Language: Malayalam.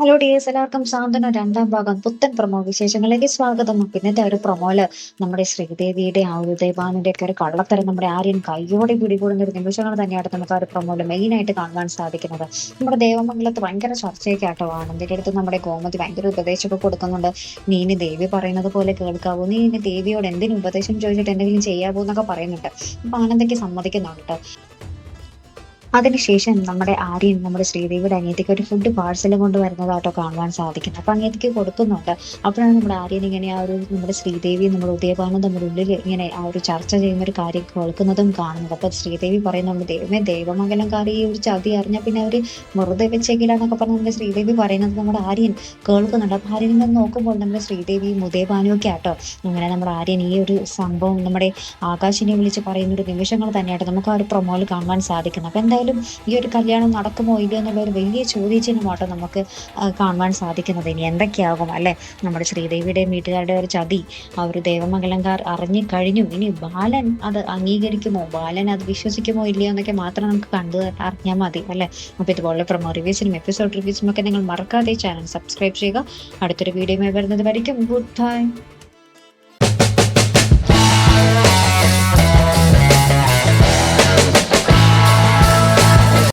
ഹലോ ഡിയേഴ്സ് എല്ലാവർക്കും സാന്ത്വന. രണ്ടാം ഭാഗം പുത്തൻ പ്രൊമോ വിശേഷങ്ങളിലേക്ക് സ്വാഗതം. പിന്നത്തെ ഒരു പ്രൊമോയിൽ നമ്മുടെ ശ്രീദേവിയുടെ ആ ഒരു ദേവാനിന്റെ ഒക്കെ ഒരു കള്ളത്തരം നമ്മുടെ ആര്യൻ കയ്യോടെ പിടികൂടുന്ന ഒരു നിമിഷങ്ങൾ തന്നെയാണ് നമുക്ക് ആ ഒരു പ്രൊമോയിൽ മെയിൻ ആയിട്ട് കാണുവാൻ സാധിക്കുന്നത്. നമ്മുടെ ദേവമംഗലത്ത് ഭയങ്കര ചർച്ചയൊക്കെ ആട്ടോ ആനന്ദിന്റെ അടുത്ത് നമ്മുടെ ഗോമതി ഭയങ്കര ഉപദേശമൊക്കെ കൊടുക്കുന്നുണ്ട്. നീ ഇനി ദേവി പറയുന്നത് പോലെ കേൾക്കാവൂ. നീ ഇനി ദേവിയോട് എന്തിനു ഉപദേശം ചോദിച്ചിട്ട് എന്തെങ്കിലും ചെയ്യാവൂ എന്നൊക്കെ പറയുന്നുണ്ട്. അപ്പൊ ആനന്ദയ്ക്ക് സമ്മതിക്കുന്നുണ്ട്. അതിനുശേഷം നമ്മുടെ ആര്യൻ നമ്മുടെ ശ്രീദേവിയുടെ അനിയത്തിക്ക് ഒരു ഫുഡ് പാഴ്സൽ കൊണ്ട് വരുന്നതായിട്ടോ കാണുവാൻ സാധിക്കുന്നു അപ്പൊ അനിയത്തിക്ക് കൊടുക്കുന്നുണ്ട്. അപ്പോഴാണ് നമ്മുടെ ആര്യൻ ഇങ്ങനെ ആ ഒരു നമ്മുടെ ശ്രീദേവി നമ്മുടെ ഉദയഭാനും നമ്മുടെ ഉള്ളിൽ ഇങ്ങനെ ആ ഒരു ചർച്ച ചെയ്യുന്ന ഒരു കാര്യം കേൾക്കുന്നതും കാണുന്നത്. അപ്പൊ ശ്രീദേവി പറയുന്നുണ്ട് ദൈവമേ ദേവമംഗലംകാരി ഈ ഒരു ചതി അറിഞ്ഞ പിന്നെ അവർ വെറുതെ വെച്ചേക്കില്ലാന്നൊക്കെ പറഞ്ഞ് നമ്മുടെ ശ്രീദേവി പറയുന്നത് നമ്മുടെ ആര്യൻ കേൾക്കുന്നുണ്ട്. അപ്പൊ ആര്യൻ ഇങ്ങനെ നോക്കുമ്പോൾ നമ്മുടെ ശ്രീദേവിയും ഉദയഭാനും ഒക്കെ ആട്ടോ അങ്ങനെ നമ്മുടെ ആര്യൻ ഈ ഒരു സംഭവം നമ്മുടെ ആകാശിനെ വിളിച്ച് പറയുന്ന ഒരു നിമിഷങ്ങൾ തന്നെയായിട്ട് നമുക്ക് ആ ഒരു പ്രൊമോയിൽ കാണുവാൻ സാധിക്കുന്നത്. അപ്പൊ എന്തായാലും ഈ ഒരു കല്യാണം നടക്കുമോ ഇല്ലയോ എന്നുള്ള ഒരു വലിയ ചോദ്യചിഹ്നമാട്ടോ നമുക്ക് കാണുവാൻ സാധിക്കുന്നത്. ഇനി എന്തൊക്കെയാകും അല്ലെ? നമ്മുടെ ശ്രീദേവിയുടെ വീട്ടുകാരുടെ ഒരു ചതി ആ ഒരു ദേവമംഗലംകാർ അറിഞ്ഞു കഴിഞ്ഞു. ഇനി ബാലൻ അത് അംഗീകരിക്കുമോ? ബാലൻ അത് വിശ്വസിക്കുമോ ഇല്ലയോ എന്നൊക്കെ മാത്രം നമുക്ക് കണ്ടു അറിഞ്ഞാൽ മതി അല്ലെ? അപ്പൊ ഇതുപോലെ പ്രൊമോ റിവ്യൂസിനും എപ്പിസോഡ് റിവ്യൂസിനും ഒക്കെ നിങ്ങൾ മറക്കാതെ ചാനൽ സബ്സ്ക്രൈബ് ചെയ്യുക. അടുത്തൊരു വീഡിയോ വരുന്നത് വരയ്ക്കും. Good bye.